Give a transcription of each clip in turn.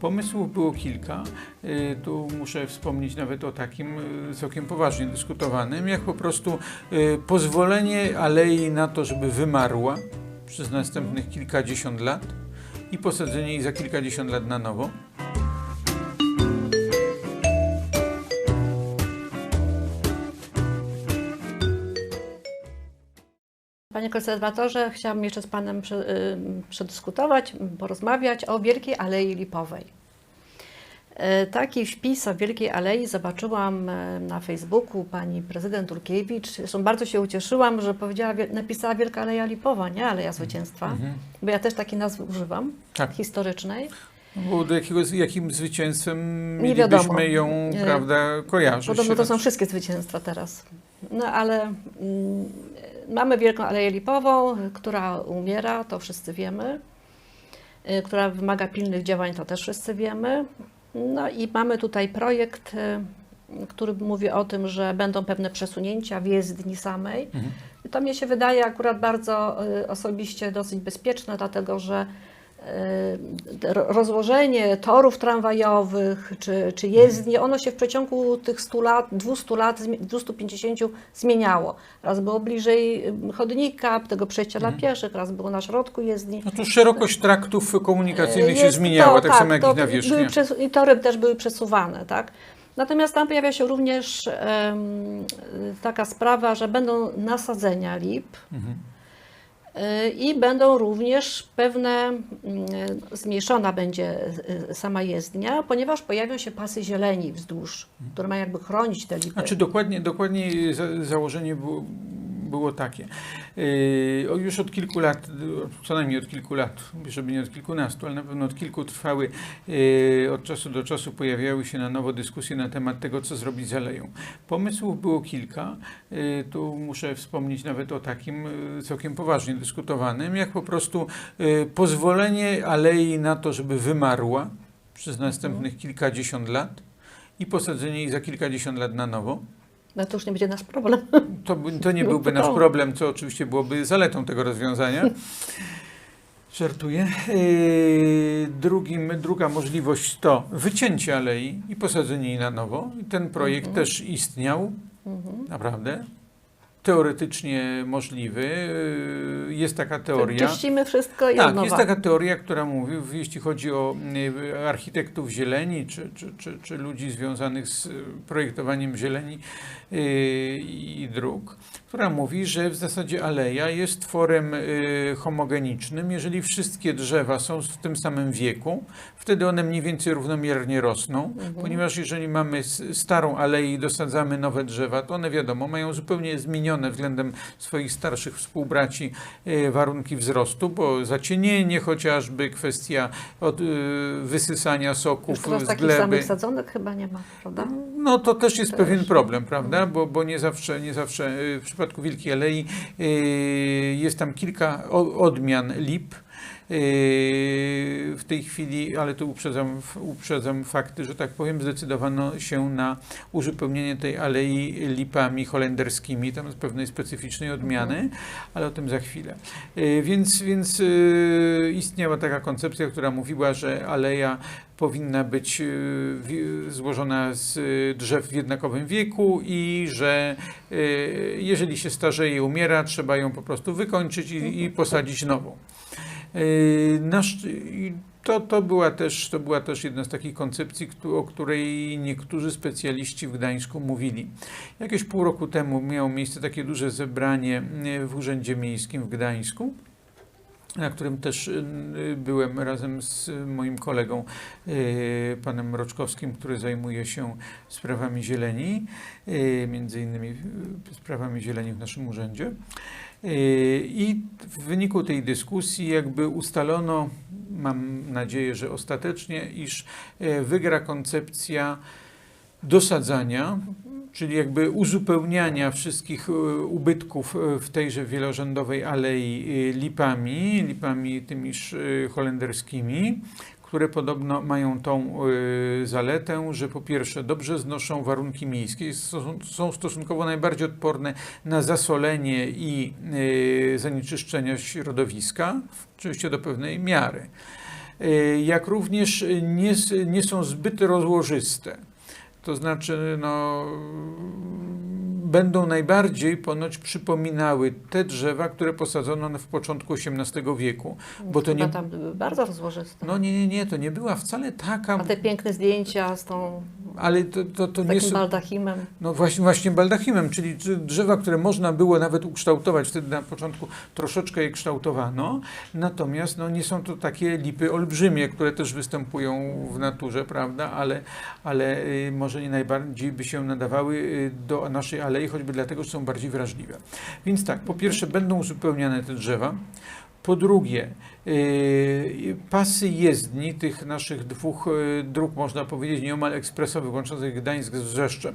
Pomysłów było kilka. Y, Tu muszę wspomnieć nawet o takim y, całkiem poważnie dyskutowanym, jak po prostu y, pozwolenie alei na to, żeby wymarła przez następnych kilkadziesiąt lat i posadzenie jej za kilkadziesiąt lat na nowo. Panie konserwatorze, chciałam jeszcze z Panem y, przedyskutować, porozmawiać o Wielkiej Alei Lipowej. Y, Taki wpis o Wielkiej Alei zobaczyłam y, na Facebooku pani prezydent Turkiewicz. Zresztą bardzo się ucieszyłam, że powiedziała, wie- napisała Wielka Aleja Lipowa, nie Aleja Zwycięstwa, bo ja też takiej nazwy używam, Tak. historycznej. Bo do jakiego, jakim zwycięstwem mielibyśmy ją, prawda, kojarzyć? Podobno to są wszystkie zwycięstwa teraz. No ale mm, mamy Wielką Aleję Lipową, która umiera, to wszyscy wiemy. Y, Która wymaga pilnych działań, to też wszyscy wiemy. No i mamy tutaj projekt, y, który mówi o tym, że będą pewne przesunięcia w jezdni samej. Mhm. To mnie się wydaje akurat bardzo y, osobiście dosyć bezpieczne, dlatego że rozłożenie torów tramwajowych czy, czy jezdni, ono się w przeciągu tych 100 lat, 200 lat, zmi- 250 zmieniało. Raz było bliżej y, chodnika, tego przejścia dla pieszych, raz było na środku jezdni. No tu szerokość traktów komunikacyjnych się Jest zmieniała, to, tak, samo jak to i nawierzchnia. były I tory też były przesuwane, tak? Natomiast tam pojawia się również em, taka sprawa, że będą nasadzenia lip Mhm. Y, i będą również pewne, mm, zmniejszona będzie y, sama jezdnia, ponieważ pojawią się pasy zieleni wzdłuż, które mają jakby chronić te lipy. Znaczy dokładnie, dokładnie za, założenie było, było takie. Yy, już od kilku lat, co najmniej od kilku lat, żeby nie od kilkunastu, ale na pewno od kilku trwały, yy, od czasu do czasu pojawiały się na nowo dyskusje na temat tego, co zrobić z aleją. Pomysłów było kilka. Yy, tu muszę wspomnieć nawet o takim całkiem poważnie dyskutowanym, jak po prostu pozwolenie alei na to, żeby wymarła przez następnych kilkadziesiąt lat i posadzenie jej za kilkadziesiąt lat na nowo. No to już nie będzie nasz problem. To, to nie byłby nasz problem, co oczywiście byłoby zaletą tego rozwiązania. Żartuję. Yy, Drugim, druga możliwość to wycięcie alei i posadzenie jej na nowo. I ten projekt Mhm. też istniał, naprawdę. Teoretycznie możliwy. Yy, Jest taka teoria. Czyścimy wszystko i Tak, jest taka teoria, która mówi, jeśli chodzi o y, architektów zieleni, czy, czy, czy, czy ludzi związanych z y, projektowaniem zieleni y, i dróg, która mówi, że w zasadzie aleja jest tworem y, homogenicznym. Jeżeli wszystkie drzewa są w tym samym wieku, wtedy one mniej więcej równomiernie rosną, ponieważ jeżeli mamy starą aleję i dosadzamy nowe drzewa, to one wiadomo, mają zupełnie zmienione względem swoich starszych współbraci e, warunki wzrostu, bo zacienienie chociażby, kwestia od, e, wysysania soków z takich gleby. samych sadzonek chyba nie ma, prawda? No to też jest Też. pewien problem, prawda? Bo, bo nie zawsze, nie zawsze w przypadku Wielkiej Alei e, jest tam kilka odmian lip. E, W tej chwili, ale tu uprzedzam, uprzedzam fakty, że tak powiem, zdecydowano się na uzupełnienie tej alei lipami holenderskimi, tam z pewnej specyficznej odmiany, ale o tym za chwilę. E, Więc, więc e, istniała taka koncepcja, która mówiła, że aleja powinna być złożona z drzew w jednakowym wieku i że jeżeli się starzeje i umiera, trzeba ją po prostu wykończyć i, i posadzić nową. E, Nasz, to, to, była też, to była też jedna z takich koncepcji, o której niektórzy specjaliści w Gdańsku mówili. Jakieś pół roku temu miało miejsce takie duże zebranie e, w Urzędzie Miejskim w Gdańsku na którym też y, byłem razem z moim kolegą, y, panem Mroczkowskim, który zajmuje się sprawami zieleni, y, między innymi y, sprawami zieleni w naszym urzędzie. Y, I w wyniku tej dyskusji jakby ustalono, mam nadzieję, że ostatecznie, iż y, wygra koncepcja dosadzania, czyli jakby uzupełniania wszystkich e, ubytków e, w tejże wielorzędowej alei e, lipami, lipami tymiż e, holenderskimi, które podobno mają tą e, zaletę, że po pierwsze dobrze znoszą warunki miejskie, są, są stosunkowo najbardziej odporne na zasolenie i e, zanieczyszczenia środowiska, oczywiście do pewnej miary. y, jak również nie, nie są zbyt rozłożyste. To znaczy, no, będą najbardziej ponoć przypominały te drzewa, które posadzono w początku XVIII wieku. Bo to Chyba nie, tam były bardzo rozłożyste. no nie, nie, nie, to nie była wcale taka, A te piękne zdjęcia z tą ale to, to, to nie są... baldachimem. No właśnie, właśnie baldachimem, czyli drz- drzewa, które można było nawet ukształtować. Wtedy na początku troszeczkę je kształtowano, natomiast no, nie są to takie lipy olbrzymie, które też występują w naturze, prawda, ale, ale y, może nie najbardziej by się nadawały y, do naszej alei, choćby dlatego, że są bardziej wrażliwe. Więc tak, po pierwsze będą uzupełniane te drzewa, po drugie, pasy jezdni tych naszych dwóch y, dróg, można powiedzieć, nieomal ekspresowych, łączących Gdańsk z Wrzeszczem,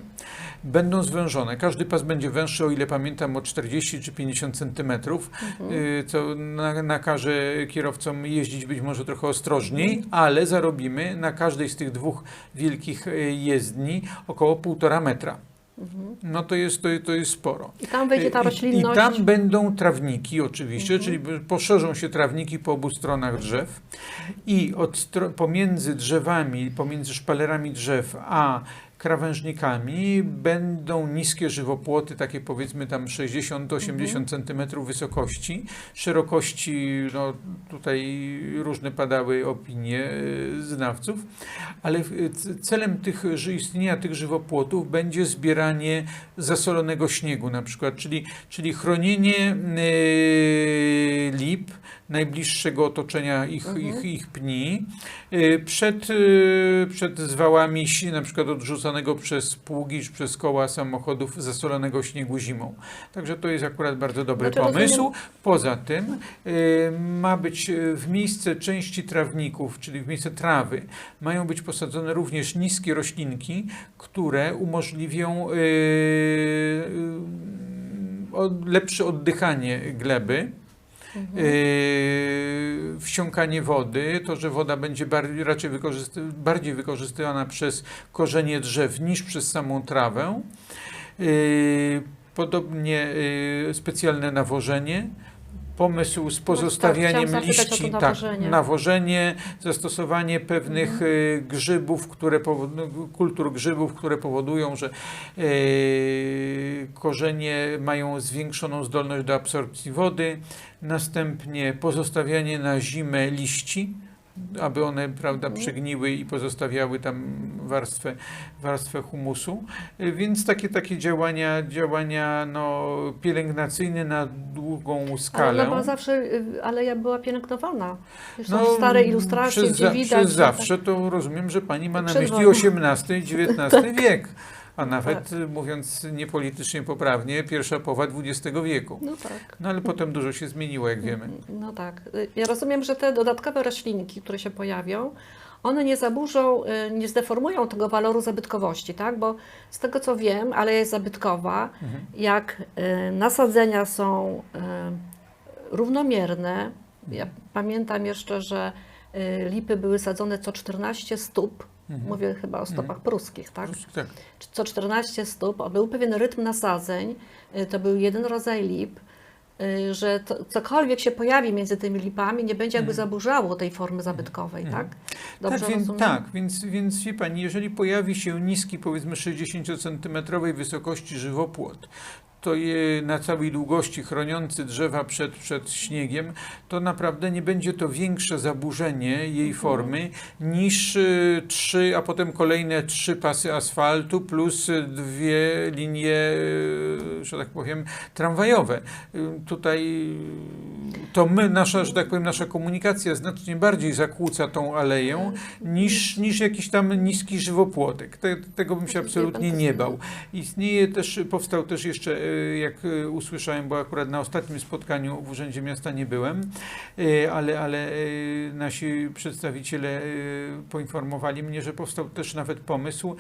będą zwężone. Każdy pas będzie węższy, o ile pamiętam, o 40 czy 50 centymetrów, y, co na, nakaże kierowcom jeździć być może trochę ostrożniej, ale zarobimy na każdej z tych dwóch wielkich jezdni około 1,5 metra. No to jest, to, to jest sporo. I tam wejdzie ta I- roślinność. I tam będą trawniki oczywiście, Mhm. czyli poszerzą się trawniki po obu stronach drzew i od pomiędzy drzewami, pomiędzy szpalerami drzew a krawężnikami będą niskie żywopłoty, takie powiedzmy tam 60-80 Mhm. cm wysokości, szerokości, no tutaj różne padały opinie e, znawców, ale c- celem tych, istnienia tych żywopłotów będzie zbieranie zasolonego śniegu na przykład, czyli, czyli chronienie e, lip, najbliższego otoczenia ich, Mhm. ich, ich pni przed, przed zwałami na przykład przez pługi czy przez koła samochodów zasolonego śniegu zimą. Także to jest akurat bardzo dobry Znaczy, rozumiem- pomysł. Poza tym e, ma być e, w miejsce części trawników, czyli w miejsce trawy, mają być posadzone również niskie roślinki, które umożliwią e, od- lepsze oddychanie gleby. Mhm. Yy, wsiąkanie wody, to, że woda będzie bardziej, raczej wykorzysty, bardziej wykorzystywana przez korzenie drzew niż przez samą trawę. Yy, podobnie yy, specjalne nawożenie. Pomysł z pozostawianiem chciałam zapytać o to liści, tak, nawożenie. nawożenie, zastosowanie pewnych Mhm. yy, grzybów, które kultur grzybów, które powodują, że yy, korzenie mają zwiększoną zdolność do absorpcji wody, następnie pozostawianie na zimę liści, aby one prawda, przegniły i pozostawiały tam warstwę, warstwę humusu. Y, Więc takie, takie działania, działania no, pielęgnacyjne na długą Ale skalę. była zawsze, y, aleja była pielęgnowana. Już są No, stare ilustracje, przez, gdzie widać. Przez że zawsze to rozumiem, że pani ma na myśli. XVIII i XIX wiek, a nawet y, mówiąc niepolitycznie poprawnie, pierwsza połowa XX wieku. Tak. No tak. No ale potem dużo się zmieniło, jak wiemy. No tak. Y, Ja rozumiem, że te dodatkowe roślinki, które się pojawią, one nie zaburzą, y, nie zdeformują tego waloru zabytkowości, tak? Bo z tego co wiem, ale jest zabytkowa, Mhm. jak nasadzenia są równomierne. Ja pamiętam jeszcze, że lipy były sadzone co 14 stóp. Mhm. Mówię chyba o stopach pruskich, tak? tak. co 14 stóp, był pewien rytm nasadzeń, y, to był jeden rodzaj lip, y, że to, cokolwiek się pojawi między tymi lipami, nie będzie jakby Mhm. zaburzało tej formy zabytkowej, Mhm. tak? Dobrze tak, więc, tak więc, więc wie Pani, jeżeli pojawi się niski, powiedzmy 60-centymetrowej wysokości żywopłot, to je na całej długości chroniący drzewa przed, przed śniegiem, to naprawdę nie będzie to większe zaburzenie jej Mhm. formy niż y, trzy, a potem kolejne trzy pasy asfaltu plus dwie linie, y, że tak powiem, tramwajowe. Y, Tutaj to my, nasza, że tak powiem, nasza komunikacja znacznie bardziej zakłóca tą aleję niż, niż jakiś tam niski żywopłotek. Te, tego bym się Wie absolutnie nie bał. Istnieje też, powstał też jeszcze, e, jak e, usłyszałem, bo akurat na ostatnim spotkaniu w Urzędzie Miasta nie byłem, e, ale, ale e, nasi przedstawiciele poinformowali mnie, że powstał też nawet pomysł,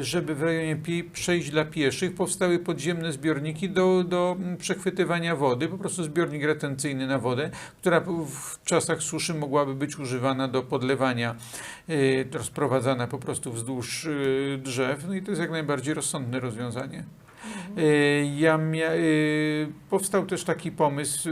żeby w rejonie pie- przejść dla pieszych powstały podziemne zbiorniki do, do przechwytywania wody, po prostu zbiornik retencyjny na wodę, która w czasach suszy mogłaby być używana do podlewania, rozprowadzana po prostu wzdłuż drzew. No i to jest jak najbardziej rozsądne rozwiązanie. Y, Ja mia, y, powstał też taki pomysł,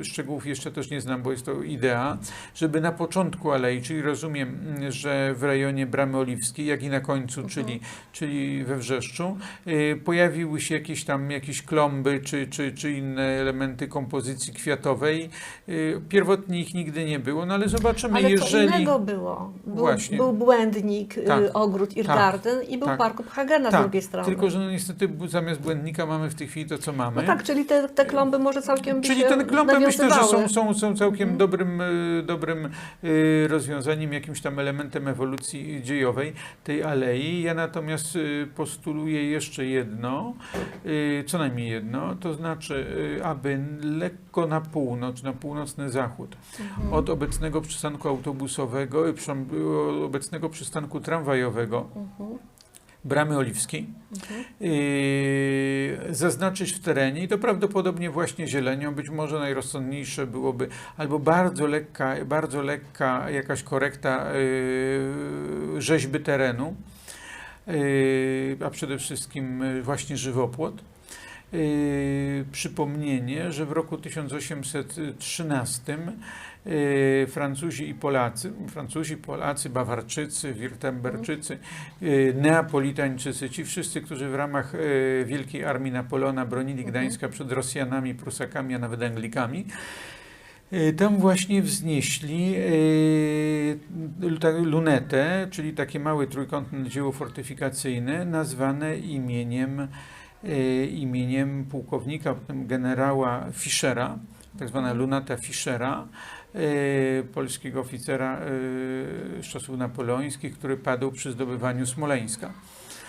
y, szczegółów jeszcze też nie znam, bo jest to idea, żeby na początku alei, czyli rozumiem, mm, że w rejonie Bramy Oliwskiej, jak i na końcu, czyli, czyli we Wrzeszczu, pojawiły się jakieś tam jakieś klomby czy, czy, czy inne elementy kompozycji kwiatowej. Pierwotnie ich nigdy nie było, no ale zobaczymy, Ale jeżeli... innego było. Był, Właśnie. był błędnik, Tak, ogród Irgarden i był tak. park Hagena z Tak, drugiej strony. Tylko, że no niestety zamiast błędnika mamy w tej chwili to, co mamy. No tak, czyli te, te klomby może całkiem Czyli ten klomby myślę, że są, są, są całkiem Mhm. dobrym, y, dobrym y, rozwiązaniem, jakimś tam elementem ewolucji dziejowej tej alei. Ja natomiast y, postuluję jeszcze jedno, co najmniej jedno, to znaczy, aby lekko na północ, na północny zachód Mhm. od obecnego przystanku autobusowego, obecnego przystanku tramwajowego Mhm. Bramy Oliwskiej, Mhm. zaznaczyć w terenie i to prawdopodobnie właśnie zielenią, być może najrozsądniejsze byłoby albo bardzo lekka, bardzo lekka jakaś korekta yy, rzeźby terenu, yy, a przede wszystkim właśnie żywopłot. Przypomnienie, że w roku 1813 yy, Francuzi i Polacy, Francuzi, Polacy, Bawarczycy, Wirtemberczycy, yy, Neapolitańczycy, ci wszyscy, którzy w ramach yy, Wielkiej Armii Napoleona bronili Gdańska przed Rosjanami, Prusakami, a nawet Anglikami, tam właśnie wznieśli lunetę, czyli takie małe trójkątne dzieło fortyfikacyjne, nazwane imieniem, imieniem pułkownika, potem generała Fischera, tak zwana lunata Fischera, polskiego oficera z czasów napoleońskich, który padł przy zdobywaniu Smoleńska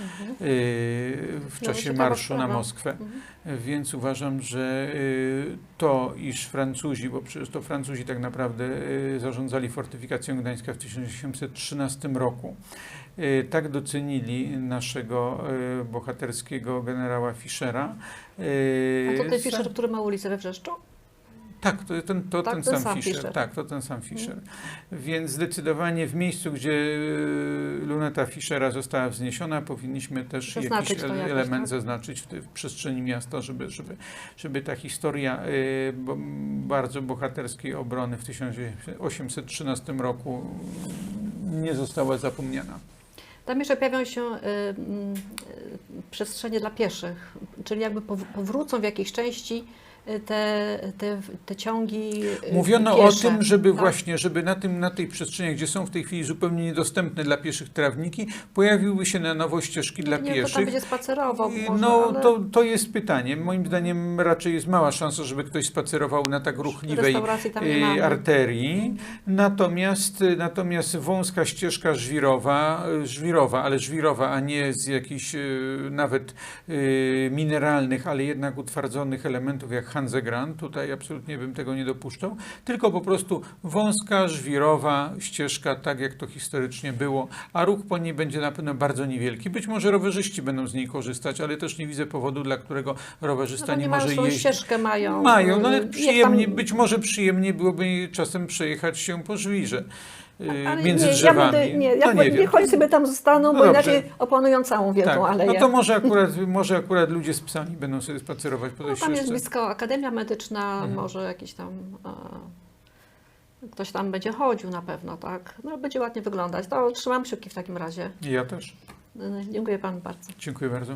Mhm. yy, w czasie marszu na. Moskwę. Mhm. Więc uważam, że y, to, iż Francuzi, bo przecież to Francuzi tak naprawdę y, zarządzali fortyfikacją Gdańska w 1813 roku, y, tak docenili naszego y, bohaterskiego generała Fischera. y, A to ten Fischer, który ma ulicę we Wrzeszczu? Tak, to ten, to Tak, ten, ten sam, sam Fischer. Fischer. Tak, to ten sam Fischer. Więc zdecydowanie w miejscu, gdzie y, luneta Fischera została wzniesiona, powinniśmy też Zaznaczyć jakiś jakoś, element tak? zaznaczyć w, w przestrzeni miasta, żeby, żeby, żeby ta historia y, bo, bardzo bohaterskiej obrony w 1813 roku nie została zapomniana. Tam jeszcze pojawią się y, y, przestrzenie dla pieszych, czyli jakby pow- powrócą w jakiejś części te, te, te ciągi y, Mówiono piesze. o tym, żeby Tak. właśnie, żeby na, tym, na tej przestrzeni, gdzie są w tej chwili zupełnie niedostępne dla pieszych trawniki, pojawiły się na nowo ścieżki dla nie, pieszych. będzie spacerował może, no, ale to, to jest pytanie. Moim zdaniem raczej jest mała szansa, żeby ktoś spacerował na tak ruchliwej nie y, arterii. Natomiast, y, natomiast wąska ścieżka żwirowa, y, żwirowa, ale żwirowa, a nie z jakichś nawet mineralnych, ale jednak utwardzonych elementów jak Hansegran, tutaj absolutnie bym tego nie dopuszczał, tylko po prostu wąska, żwirowa ścieżka, tak jak to historycznie było, a ruch po niej będzie na pewno bardzo niewielki. Być może rowerzyści będą z niej korzystać, ale też nie widzę powodu, dla którego no rowerzysta to nie może jeździć. ścieżkę mają. Mają, no ale przyjemnie, tam- być może przyjemnie byłoby czasem przejechać się po żwirze ale między nie, drzewami. Ja będę, nie, ja no no nie niech oni sobie tam zostaną, No bo dobrze. inaczej oponują całą wielką tak. aleję. No to może akurat, może akurat ludzie z psami będą sobie spacerować po tej No, tam jest blisko Akademia Medyczna, Mhm. może jakiś tam e, ktoś tam będzie chodził na pewno, tak? No będzie ładnie wyglądać. To trzymam kciuki w takim razie. Ja też. Y, Dziękuję Panu bardzo. Dziękuję bardzo.